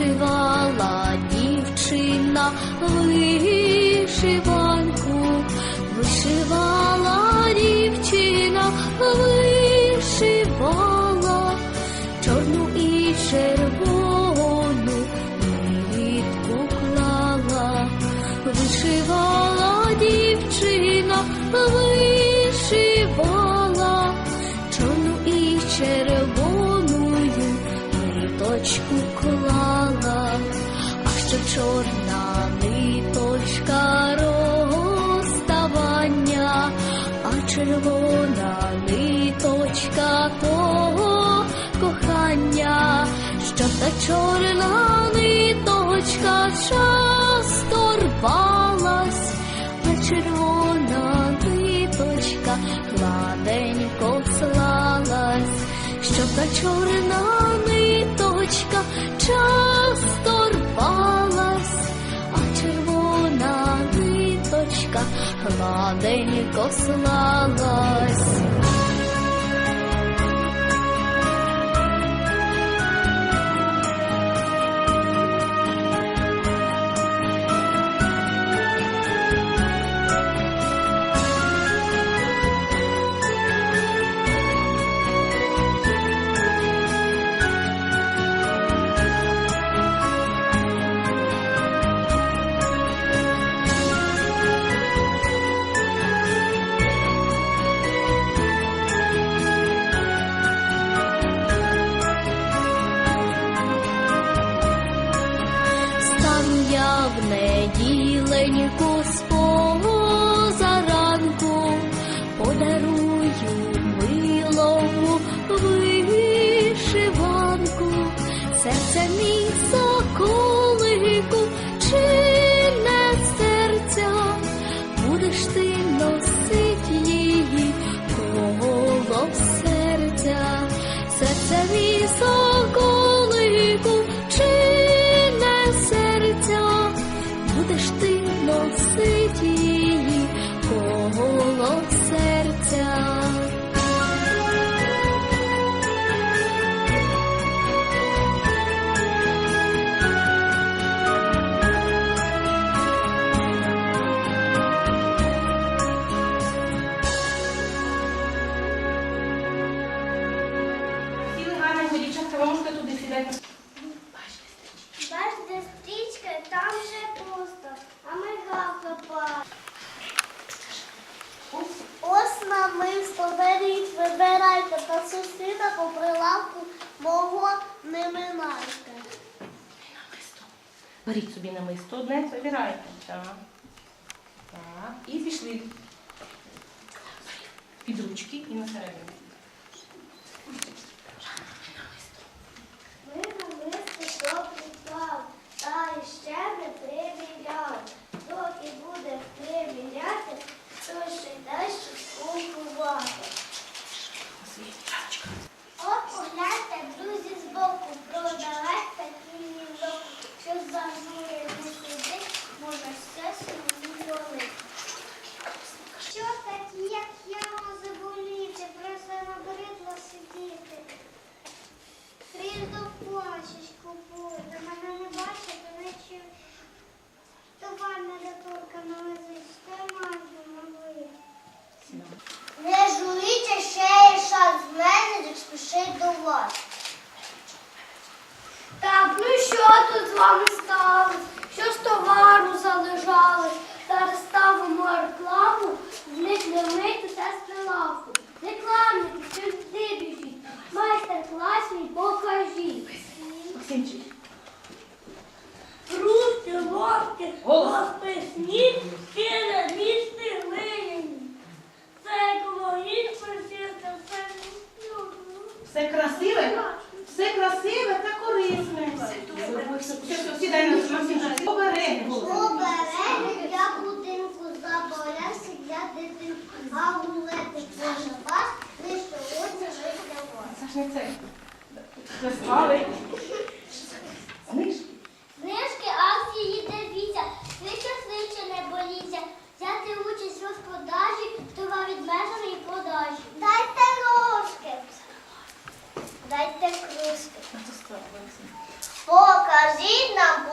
вишивала дівчина вишиванку, червона ниточка того кохання, що та чорна ниточка часто рвалась, а червона ниточка гладенько слалась, що та чорна ниточка часто ниточка гладенько Бачите, стрічка, там вже пусто, а ми гавкапа. Ось намисто беріть, вибирайте, та сусіда по прилавку мого не минайте. Беріть собі намисто одне, вибирайте. Так. Так. І пішли. Під ручки і на середину. Намисто. Ми намисто добре плав, та іще не приміряв. Доки буде приміряти, то ще дещо скупувати. Ось є дівчаточка. От погляньте, друзі, збоку, продавець такий мізок, що зажує не сюди, може все собі зробити. Що такі, як я може боліти, просто набридло сидіти. Крізь до помочі купую, до мене не бачите, не чую. Товар недоторка на лизить, що я маю новий. Сідаємо. Не журіться ще є шанс з мене, як спішить до вас. Так, ну що тут з вами сталося? Що з товару залежали? Зараз ставимо рекламу, зникне вмить усе з прилавку. Рекламники, сюди біжіть, майстер-клас мій покажіть. Максимчик. Русті, ловки, Голос. розписні, керамічні глиняні. Це екологічно, це все Все красиве? Все красиве та корисне. Сідай на. Обереги. Обереги для будинку, заболяси для дитинку, а гулети кожен вас, лише одне для вас. Це ж não,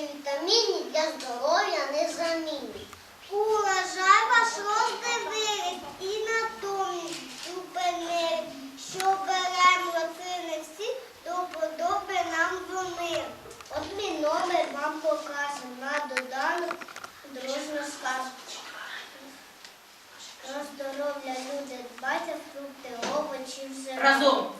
всі вітаміни для здоров'я не незамінні. Урожай ваш роздивились і на тому зупинили, що беремо це всі, до подоби нам вони. От мій номер вам покаже на доданок дружно сказку. Про здоров'я люди дбайте, фрукти, овочі, вже. Разом!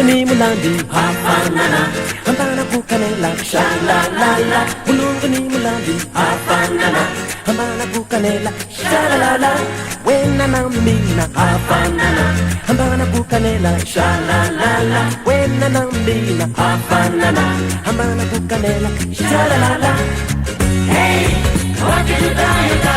Bulungan mo lang di Havana Ang pangalan ko kanila Shalalala. Bulungan mo lang di Havana Ang pangalan ko la la Wena na mina Havana Ang pangalan ko kanila Shalalala Wena na mina Hey! What you?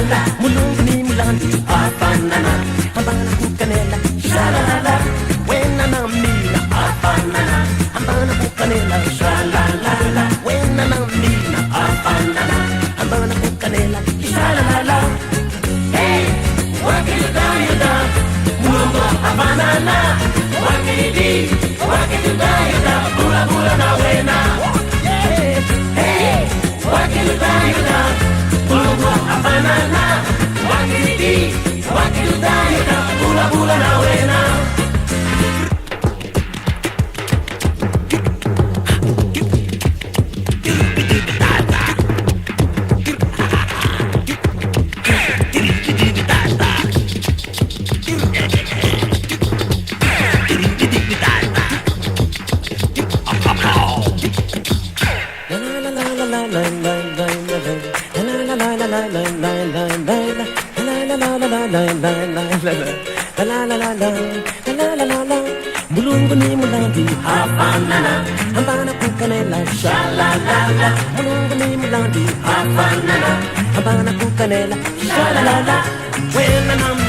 Mula, mulungni mulanti apanana Hambana kukanela, shalalala Wena namina apanana Hambana kukanela, shalalala Wena namina apanana Hambana kukanela, shalalala Hey, wakilda mulungu Mulungo apanana Wakilidi, wakilda yuda Bula bula na wena. Hey, wakilda yuda chagua afanana, wakiridi wakirudani bula bula na wena. Bulunguni mulandi Havana Havana kukanela sha la la la Bulunguni mulandi Havana Havana kukanela sha la la la When I'm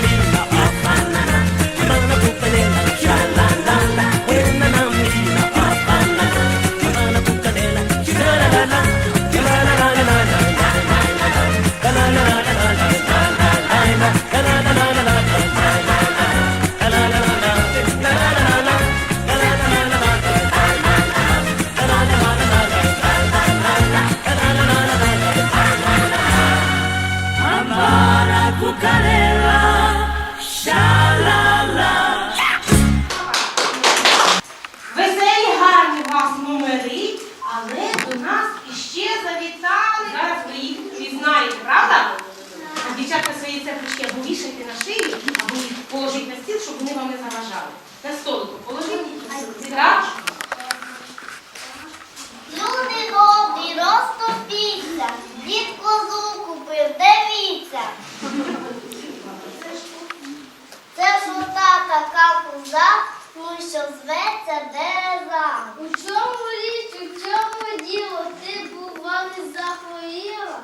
ну що зветься дереза. У чому річ, у чому діло, ти бува не захворіла?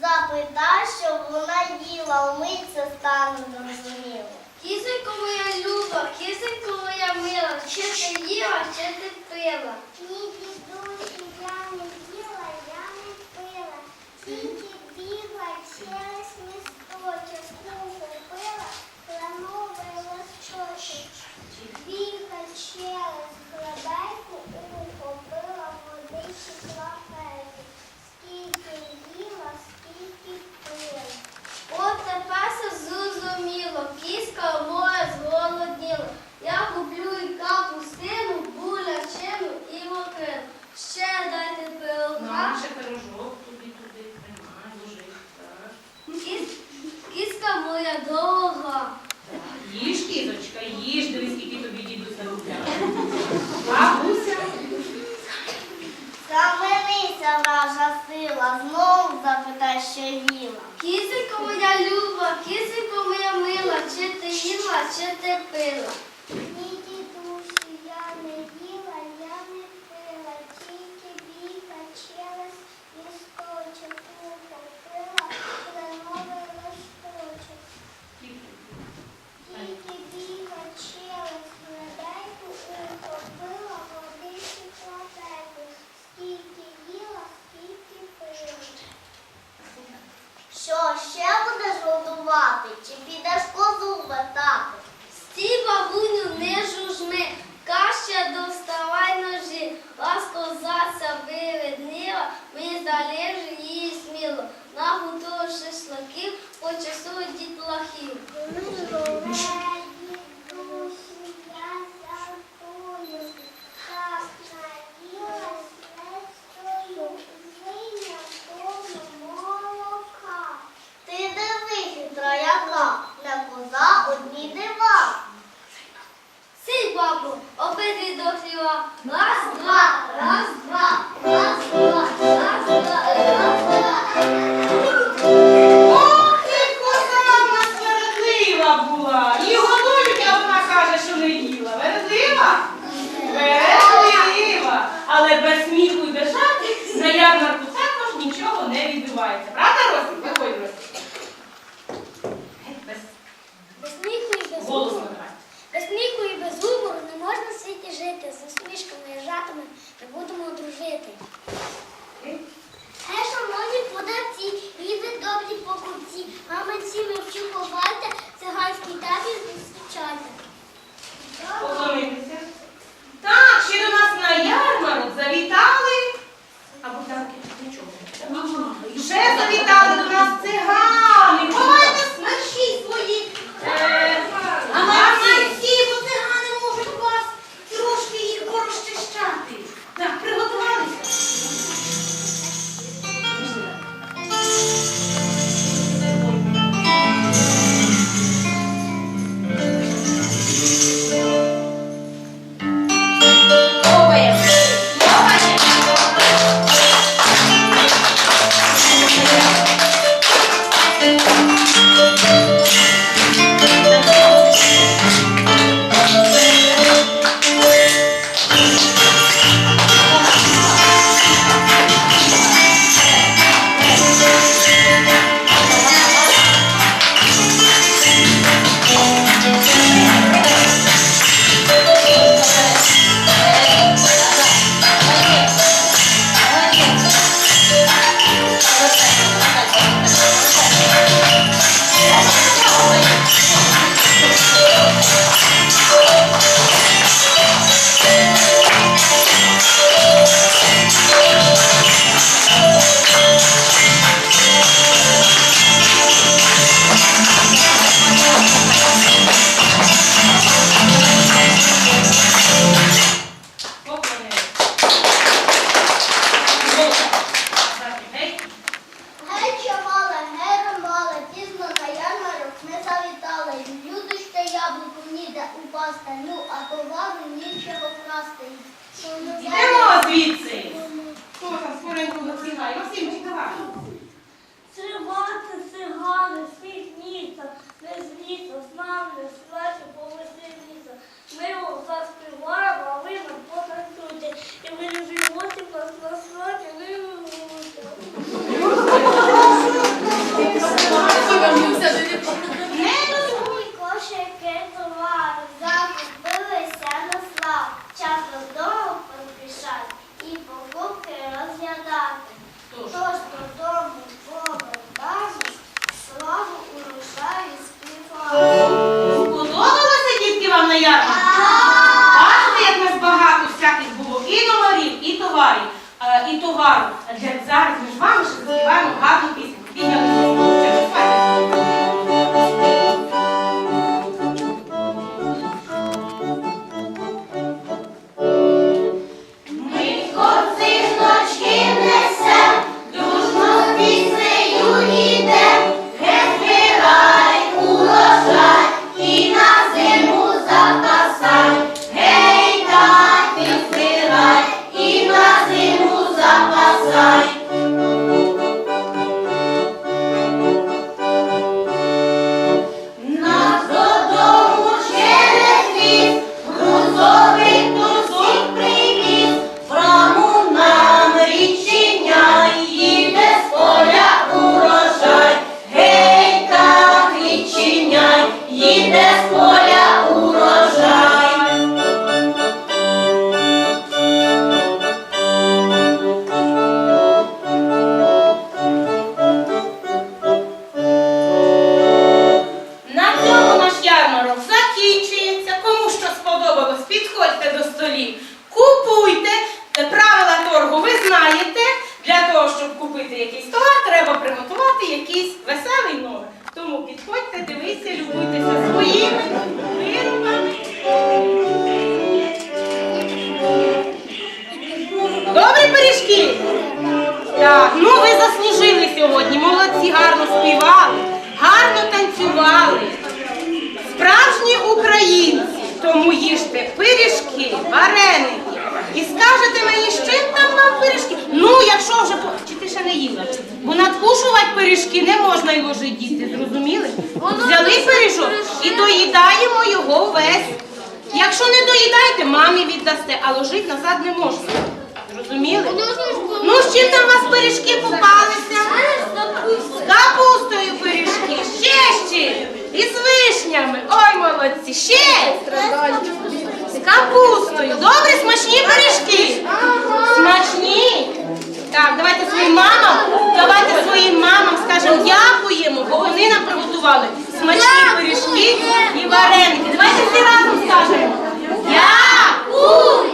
Запитай, що вона їла, умить це стане зрозуміло. Кисенько моя люба, кисенько моя мила, чи ти їла, чи ти пила? Ні, дідусю, я не їла, я не пила. Тільки бігла через місточок, кленовий листочок. Бігла через гребельку, ухо пила, водичі клапельку. Скільки їла, пасти, ну а товару нічого красти. Йдемо звідси. Хто там скоренько висігає? Максимчик, давай. Тривати сигани, світ ніса, не з ліса, з нами не сплаче повеселіться. Ми вам заспіваємо, а ви нам потанцюйте. І ви животі нас на святі не виводите. Не Ой, кошики товару, закупилися на славу. Час додому поспішати і покупки розглядати. Тож додому повертаємось, славу урожаю співати. Сподобалося дітки вам на ярмарку? Бачите, як нас багато всяких було і номерів, і товарів, е, і товару. Пиріжок і доїдаємо його весь. Якщо не доїдаєте, мамі віддасте, а ложить назад не можна. Зрозуміли? Ну, з чим там у вас пиріжки попалися? З капустою пиріжки, ще з чим? І з вишнями. Ой, молодці, ще з капустою. Добре, смачні пиріжки? Смачні? Так, давайте своїм мамам, давайте своїм мамам скажемо дякуємо, бо вони нам приготували смачні пиріжки і вареники. Давайте всі разом скажемо. Дякуємо!